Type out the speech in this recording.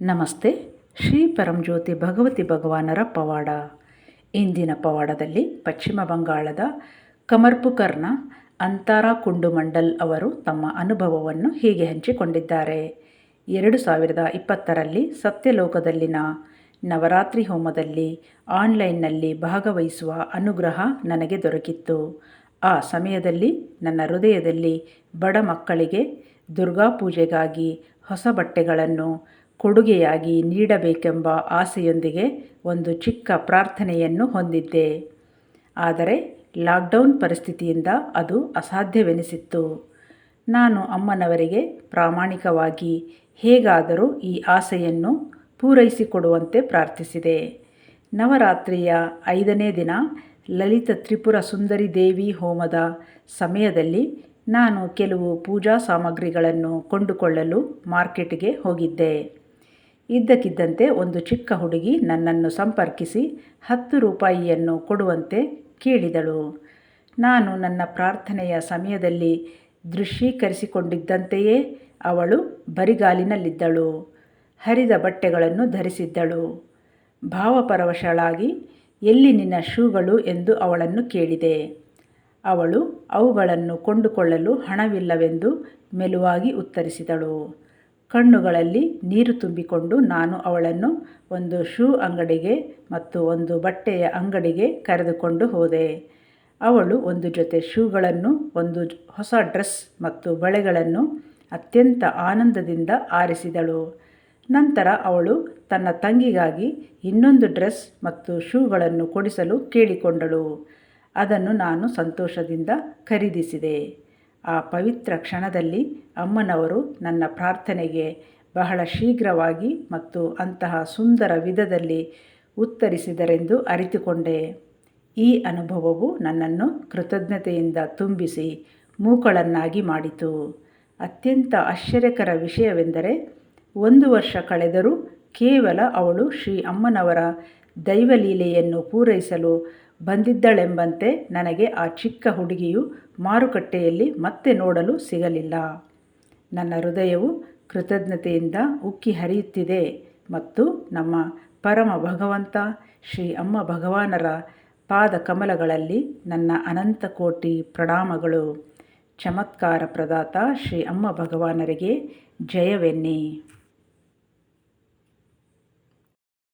ನಮಸ್ತೆ. ಶ್ರೀ ಪರಂಜ್ಯೋತಿ ಭಗವತಿ ಭಗವಾನರ ಪವಾಡ. ಇಂದಿನ ಪವಾಡದಲ್ಲಿ ಪಶ್ಚಿಮ ಬಂಗಾಳದ ಕಮರ್ಪುಕರ್ನ ಅಂತಾರ ಕುಂಡುಮಂಡಲ್ ಅವರು ತಮ್ಮ ಅನುಭವವನ್ನು ಹೀಗೆ ಹಂಚಿಕೊಂಡಿದ್ದಾರೆ. ಎರಡು ಸಾವಿರದ ಇಪ್ಪತ್ತರಲ್ಲಿ ಸತ್ಯಲೋಕದಲ್ಲಿನ ನವರಾತ್ರಿ ಹೋಮದಲ್ಲಿ ಆನ್ಲೈನ್ನಲ್ಲಿ ಭಾಗವಹಿಸುವ ಅನುಗ್ರಹ ನನಗೆ ದೊರಕಿತ್ತು. ಆ ಸಮಯದಲ್ಲಿ ನನ್ನ ಹೃದಯದಲ್ಲಿ ಬಡ ಮಕ್ಕಳಿಗೆ ದುರ್ಗಾ ಪೂಜೆಗಾಗಿ ಹೊಸ ಬಟ್ಟೆಗಳನ್ನು ಕೊಡುಗೆಯಾಗಿ ನೀಡಬೇಕೆಂಬ ಆಸೆಯೊಂದಿಗೆ ಒಂದು ಚಿಕ್ಕ ಪ್ರಾರ್ಥನೆಯನ್ನು ಹೊಂದಿದ್ದೆ. ಆದರೆ ಲಾಕ್ಡೌನ್ ಪರಿಸ್ಥಿತಿಯಿಂದ ಅದು ಅಸಾಧ್ಯವೆನಿಸಿತ್ತು. ನಾನು ಅಮ್ಮನವರಿಗೆ ಪ್ರಾಮಾಣಿಕವಾಗಿ ಹೇಗಾದರೂ ಈ ಆಸೆಯನ್ನು ಪೂರೈಸಿಕೊಡುವಂತೆ ಪ್ರಾರ್ಥಿಸಿದೆ. ನವರಾತ್ರಿಯ ಐದನೇ ದಿನ ಲಲಿತ ತ್ರಿಪುರ ಸುಂದರಿ ದೇವಿ ಹೋಮದ ಸಮಯದಲ್ಲಿ ನಾನು ಕೆಲವು ಪೂಜಾ ಸಾಮಗ್ರಿಗಳನ್ನು ಕೊಂಡುಕೊಳ್ಳಲು ಮಾರ್ಕೆಟ್ಗೆ ಹೋಗಿದ್ದೆ. ಇದ್ದಕ್ಕಿದ್ದಂತೆ ಒಂದು ಚಿಕ್ಕ ಹುಡುಗಿ ನನ್ನನ್ನು ಸಂಪರ್ಕಿಸಿ ಹತ್ತು ರೂಪಾಯಿಯನ್ನು ಕೊಡುವಂತೆ ಕೇಳಿದಳು. ನಾನು ನನ್ನ ಪ್ರಾರ್ಥನೆಯ ಸಮಯದಲ್ಲಿ ದೃಶ್ಯೀಕರಿಸಿಕೊಂಡಿದ್ದಂತೆಯೇ ಅವಳು ಬರಿಗಾಲಿನಲ್ಲಿದ್ದಳು, ಹರಿದ ಬಟ್ಟೆಗಳನ್ನು ಧರಿಸಿದ್ದಳು. ಭಾವಪರವಶಳಾಗಿ, ಎಲ್ಲಿ ನಿನ್ನ ಶೂಗಳು? ಎಂದು ಅವಳನ್ನು ಕೇಳಿದೆ. ಅವಳು, ಅವುಗಳನ್ನು ಕೊಂಡುಕೊಳ್ಳಲು ಹಣವಿಲ್ಲವೆಂದು ಮೆಲುವಾಗಿ ಉತ್ತರಿಸಿದಳು. ಕಣ್ಣುಗಳಲ್ಲಿ ನೀರು ತುಂಬಿಕೊಂಡು ನಾನು ಅವಳನ್ನು ಒಂದು ಶೂ ಅಂಗಡಿಗೆ ಮತ್ತು ಒಂದು ಬಟ್ಟೆಯ ಅಂಗಡಿಗೆ ಕರೆದುಕೊಂಡು ಹೋದೆ. ಅವಳು ಒಂದು ಜೊತೆ ಶೂಗಳನ್ನು, ಒಂದು ಹೊಸ ಡ್ರೆಸ್ ಮತ್ತು ಬಳೆಗಳನ್ನು ಅತ್ಯಂತ ಆನಂದದಿಂದ ಆರಿಸಿದಳು. ನಂತರ ಅವಳು ತನ್ನ ತಂಗಿಗಾಗಿ ಇನ್ನೊಂದು ಡ್ರೆಸ್ ಮತ್ತು ಶೂಗಳನ್ನು ಕೊಡಿಸಲು ಕೇಳಿಕೊಂಡಳು. ಅದನ್ನು ನಾನು ಸಂತೋಷದಿಂದ ಖರೀದಿಸಿದೆ. ಆ ಪವಿತ್ರ ಕ್ಷಣದಲ್ಲಿ ಅಮ್ಮನವರು ನನ್ನ ಪ್ರಾರ್ಥನೆಗೆ ಬಹಳ ಶೀಘ್ರವಾಗಿ ಮತ್ತು ಅಂತಹ ಸುಂದರ ವಿಧದಲ್ಲಿ ಉತ್ತರಿಸಿದರೆಂದು ಅರಿತುಕೊಂಡೆ. ಈ ಅನುಭವವು ನನ್ನನ್ನು ಕೃತಜ್ಞತೆಯಿಂದ ತುಂಬಿಸಿ ಮೂಕಳನ್ನಾಗಿ ಮಾಡಿತು. ಅತ್ಯಂತ ಆಶ್ಚರ್ಯಕರ ವಿಷಯವೆಂದರೆ, ಒಂದು ವರ್ಷ ಕಳೆದರೂ ಕೇವಲ ಅವಳು ಶ್ರೀ ಅಮ್ಮನವರ ದೈವಲೀಲೆಯನ್ನು ಪೂರೈಸಲು ಬಂದಿದ್ದಳೆಂಬಂತೆ ನನಗೆ ಆ ಚಿಕ್ಕ ಹುಡುಗಿಯು ಮಾರುಕಟ್ಟೆಯಲ್ಲಿ ಮತ್ತೆ ನೋಡಲು ಸಿಗಲಿಲ್ಲ. ನನ್ನ ಹೃದಯವು ಕೃತಜ್ಞತೆಯಿಂದ ಉಕ್ಕಿ ಹರಿಯುತ್ತಿದೆ ಮತ್ತು ನಮ್ಮ ಪರಮ ಭಗವಂತ, ಶ್ರೀ ಅಮ್ಮ ಭಗವಾನರ ಪಾದ ಕಮಲಗಳಲ್ಲಿ ನನ್ನ ಅನಂತ ಕೋಟಿ ಪ್ರಣಾಮಗಳು. ಚಮತ್ಕಾರ ಪ್ರದಾತ ಶ್ರೀ ಅಮ್ಮ ಭಗವಾನರಿಗೆ ಜಯವೆನ್ನಿ.